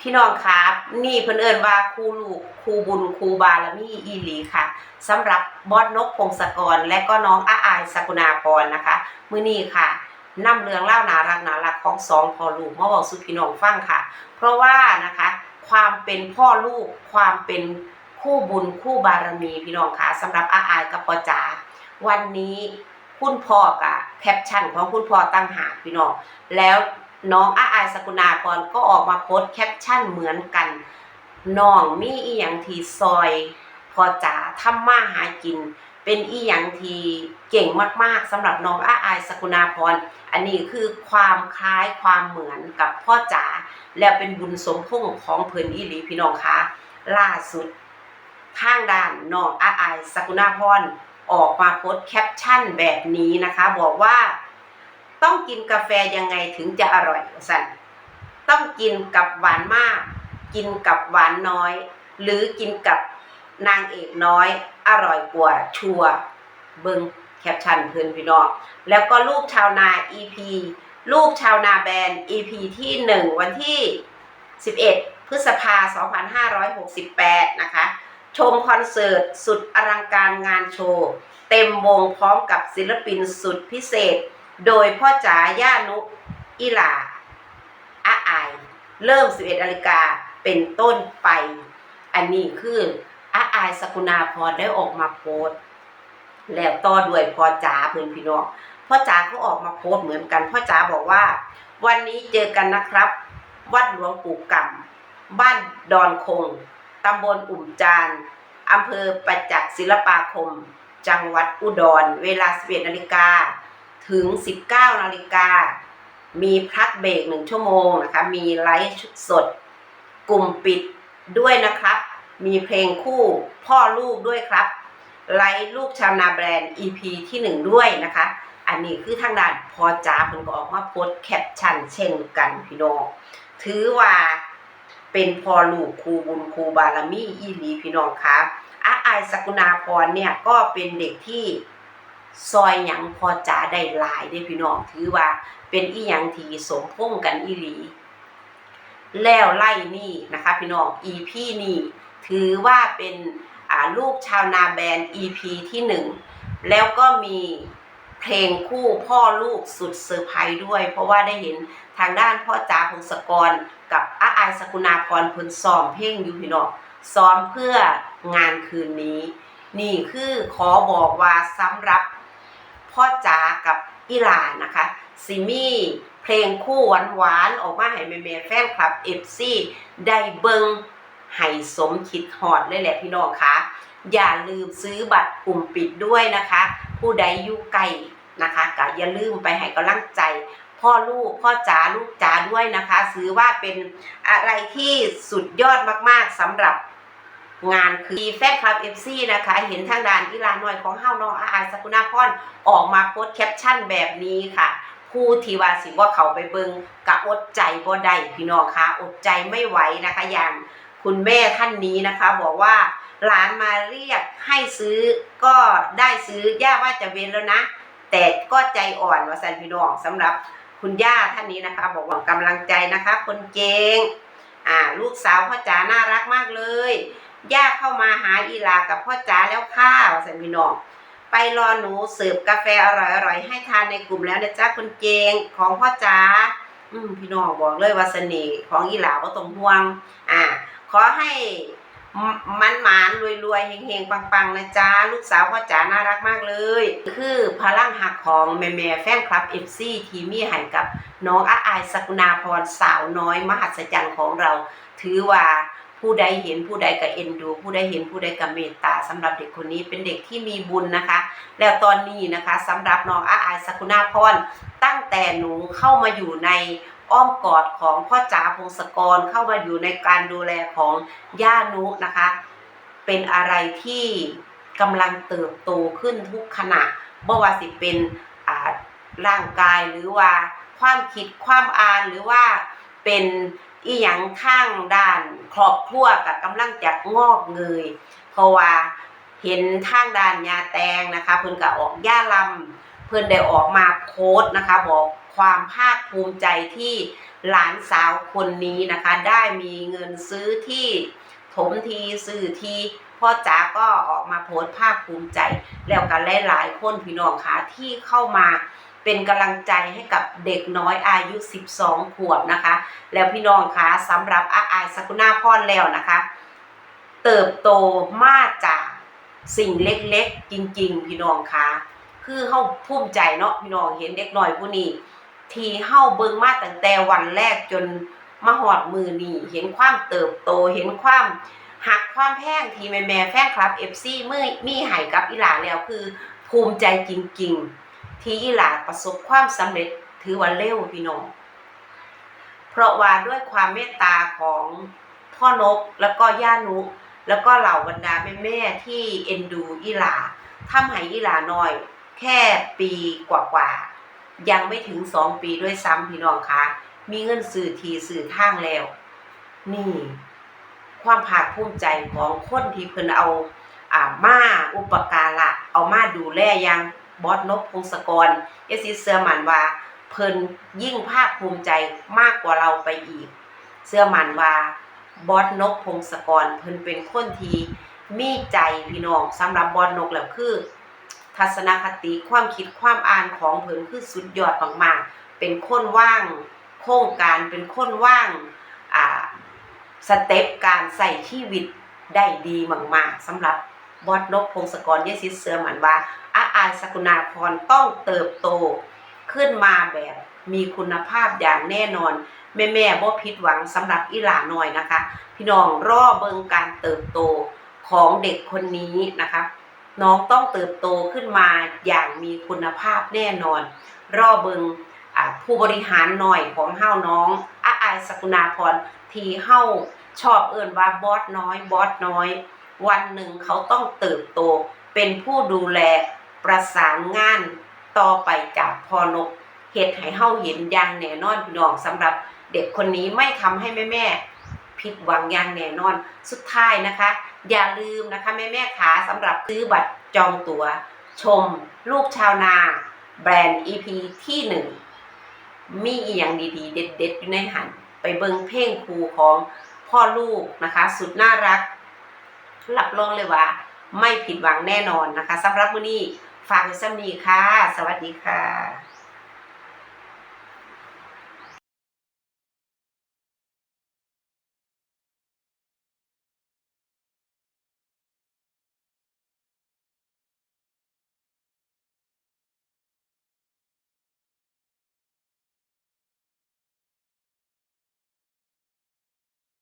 พี่น้องครับนี่เพิ่นเอิ้นว่าครูลูกครูบุญครูบารมีอีหลีค่ะสำหรับบอสนกพงศกร และก็น้องอาอายสกุณาพรนะคะ มื้อนี้ค่ะนำเรื่องเล่านารักนารักของสองพ่อลูกมาบอกสู่พี่น้องฟังค่ะ เพราะว่านะคะ ความเป็นพ่อลูกความเป็นคู่บุญคู่บารมีพี่น้องค่ะสำหรับอาอายกับพ่อจาวันนี้คุณพ่อกับแคปชั่นของคุณพ่อตั้งหากพี่น้องแล้ว น้องอาอายสกุณาพรก็ออกมาโพสต์แคปชั่นเหมือนกันน้องมีอีหยังที่ซอยพ่อจ๋าทำมาหากิน เป็นอีหยังที่เก่งมากๆสำหรับน้องอาอายสกุณาพรอันนี้คือความคล้ายความเหมือนกับพ่อจ๋าแล้วเป็นบุญสมพงษ์ของเพิ่นอีหลีพี่น้องคะล่าสุดทางด้านน้องอาอายสกุณาพรออกมาโพสต์แคปชั่นแบบนี้นะคะ บอกว่า ต้องกินกาแฟยังไงถึงจะอร่อยสันต้องกินกับหวานมาก กินกับหวานน้อย หรือกินกับนางเอกน้อย อร่อยกว่าชัวเบิงแคปชั่นเพื่อนพี่น้องแล้วก็ลูกชาวนา EP ลูกชาวนาแบรนด์ EP ที่ 1 วันที่ 11 พฤษภา 2568 นะคะ ชมคอนเสิร์ตสุดอลังการงานโชว์ เต็มวงพร้อมกับศิลปินสุดพิเศษ โดยพ่อจ๋าย่านุอิหลาอาอายเริ่ม 11นาฬิกาเป็นต้นไป อันนี้คืออาอายสกุณาพรได้ออกมาโพสต์แล้วต่อด้วยพ่อจ๋าเพื่อนพี่น้องพ่อจ๋าเขาออกมาโพสต์เหมือนกันพ่อจ๋าบอกว่า วันนี้เจอกันนะครับ วัดหลวงปู่กำบ้านดอนคงตำบลอุ่มจานอำเภอประจักษ์ศิลปาคม จังหวัดอุดร เวลา11นาฬิกา ถึง 19นาฬิกา มีพักเบรกหนึ่งชั่วโมงนะคะ มีไลฟ์สด กลุ่มปิดด้วยนะครับ มีเพลงคู่พ่อลูกด้วยครับ ไลฟ์ลูกชาวนาแบรนด์ EP ที่หนึ่งด้วยนะคะ อันนี้คือทางด้านพอจ้าเพิ่นก็ออกมาโพสแคปชั่นเช่นกันพี่น้อง ถือว่าเป็นพอลูกครูบุญครูบารมีอีหลีพี่น้องครับอาอายสกุณาพรเนี่ยก็เป็นเด็กที่ ซอยหยังพอจ๋าได้หลายได้พี่น้องถือว่าเป็นอีหยังที่สมพงกันอีหลี แล้วไล่นี่นะคะ พี่น้อง EP นี่ถือว่าเป็นลูกชาวนาแบรนด์ EP ที่หนึ่งแล้วก็มีเพลงคู่พ่อลูกสุดเซอร์ไพรส์ด้วย เพราะว่าได้เห็นทางด้านพ่อจ๋าพงศกรกับอาไอสกุณาพรพิ่นซ้อมเพลงอยู่พี่น้องซ้อมเพื่องานคืนนี้ นี่คือขอบอกว่าสำหรับ พ่อจ๋ากับอีหลานะคะซิมี่เพลงคู่หวานๆออกมาให้แม่ๆแฟนคลับ FC ได้เบิงให้สมคิดฮอดเลยแหละพี่น้องคะอย่าลืมซื้อบัตรกลุ่มปิดด้วยนะคะ ผู้ใดอยู่ไกลนะคะก็อย่าลืมไปให้กำลังใจ พ่อลูกพ่อจ๋าลูกจ๋าด้วยนะคะ ซื้อว่าเป็นอะไรที่สุดยอดมากๆสำหรับ งานคือแฟนคลับ FC นะคะ เห็นทางด้านอีลาน่อยของเฮาน้องอาอาสกุณาพรออกมาโพสแคปชั่นแบบนี้ค่ะผู้ที่ว่าสิว่าเขาไปเบิงกะอดใจบ่ได้พี่น้องคะอดใจไม่ไหวนะคะ อย่างคุณแม่ท่านนี้นะคะ บอกว่าหลานมาเรียกให้ซื้อก็ได้ซื้อย่าว่าจะเว้นแล้วนะ แต่ก็ใจอ่อนว่าสันพี่น้องสำหรับคุณย่าท่านนี้นะคะ บอกว่ากำลังใจนะคะ คนเก่งอ่าลูกสาวพ่อจ๋าน่ารักมากเลย ย่าเข้ามาหาอีลากับพ่อจ๋าแล้วค่ะว่าสันพี่น้อง ไปรอหนูเสิร์ฟกาแฟอร่อยๆ ให้ทานในกลุ่มแล้วนะจ๊ะคุณเจงของพ่อจ๋าอืมพี่น้องบอกเลยว่าเสน่ห์ของอีหลาก็ต้องห่วง อ่า ขอให้มันหมานรวยๆเฮงๆ ปังๆ นะจ๊ะ ลูกสาวพ่อจ๋าน่ารักมากเลย คือพลังหักของแม่ๆแฟนคลับ FC ทีมีให้กับน้องอาอายสกุณาพรสาวน้อย มหัศจรรย์ของเรา ถือว่า ผู้ใดเห็นผู้ใดก็เอ็นดู ผู้ใดเห็นผู้ใดก็เมตตาสำหรับเด็กคนนี้เป็นเด็กที่มีบุญนะคะ แล้วตอนนี้นะคะสำหรับน้องอาอายสกุณาพรตั้งแต่หนูเข้ามาอยู่ในอ้อมกอดของพ่อจ๋าพงศกรเข้ามาอยู่ในการดูแลของย่านุนะคะ เป็นอะไรที่กำลังเติบโตขึ้นทุกขณะบ่ว่าสิเป็นร่างกายหรือว่าความคิดความอ่านหรือว่า เป็นอีหยังข้างด้านครอบครัวกับกำลังจะงอกเงย เพราะว่าเห็นทางด้านยาแตงนะคะ เพิ่นก็ออกย่าลำเพิ่นได้ออกมาโพสต์นะคะ บอกความภาคภูมิใจที่หลานสาวคนนี้นะคะ ได้มีเงินซื้อที่ถมทีซื้อทีพ่อจ๋าก็ออกมาโพสต์ภาคภูมิใจ แล้วกันหลายๆคนพี่น้องคะที่เข้ามา เป็นกำลังใจให้กับเด็กน้อยอายุ 12 ขวบนะคะ แล้วพี่น้องคะสำหรับอาอายสกุณาพรแล้วนะคะ เติบโตมาจากสิ่งเล็กๆ จริง ๆ พี่น้องคะคือเฮาภูมิใจเนาะพี่น้องเห็นเด็กน้อยผู้นี้ที่เฮาเบิ่งมาตั้งแต่วันแรกจนมาหอดมือนี่เห็นความเติบโตเห็นความหักความแพงที่แม่แม่แฟนคลับ FC มือมีให้กับอีหลาแล้วคือภูมิใจจริง ๆ ที่อีหลาประสบความสำเร็จถือว่าเร็วพี่น้อง เพราะว่าด้วยความเมตตาของพ่อนกแล้วก็ย่านุแล้วก็เหล่าบรรดาแม่ๆที่เอ็นดูอีหลาทำให้อีหลาน้อย แค่ปีกว่าๆยังไม่ถึงสองปีด้วยซ้ำพี่น้องคะมีเงินสื่อทีสื่อทางแล้ว นี่ ความภาคภูมิใจของคนที่เพิ่นเอาอ่ามาอุปการะเอามาดูแลย่าง บอสนพพงศกรเอซิเสื้อมันว่า เพิ่นยิ่งภาคภูมิใจมากกว่าเราไปอีก เสื้อมันว่าบอสนกพงศกรเพิ่นเป็นคนทีมีใจพี่น้องสำหรับบอสนกแล้วคือ ทัศนคติความคิดความอ่านของเพิ่นคือสุดยอดมากๆเป็นคนว่างโครงการเป็นคนว่างอ่าสเต็ปการใส่ชีวิตได้ดีมากๆสำหรับบอสนกพงศกรเยสิเสือหมันว่าาอายสกุณาพรต้องเติบโตขึ้นมาแบบมีคุณภาพอย่างแน่นอน แม่แม่บ่ผิดหวังสำหรับอีหลาน้อยนะคะ พี่น้องรอเบิงการเติบโตของเด็กคนนี้นะคะ น้องต้องเติบโตขึ้นมาอย่างมีคุณภาพแน่นอน รอเบิงผู้บริหารหน่อยของเฮาน้องอาอายสกุณาพรที่เฮาชอบเอิ้นว่าบอสน้อยบอสน้อย วันหนึ่งเขาต้องเติบโตเป็นผู้ดูแล ประสานงานต่อไปจากพอนกเหตุให้เฮาเห็นอย่างแน่นอนพี่น้องสำหรับเด็กคนนี้ไม่ทำให้แม่แม่ผิดหวังอย่างแน่นอน สุดท้ายนะคะ อย่าลืมนะคะแม่แม่ขาสำหรับซื้อบัตรจองตั๋ว ชม ลูกชาวนา แบรนด์ EP ที่หนึ่งมีอีหยังดีๆ เด็ดๆ อยู่ในหัน ไปเบิงเพลงครูของพ่อลูกนะคะ สุดน่ารักรับรองเลยว่า ไม่ผิดหวังแน่นอนนะคะสำหรับมื้อนี้ ฝากไว้ซ้ำนี้ค่ะ สวัสดีค่ะ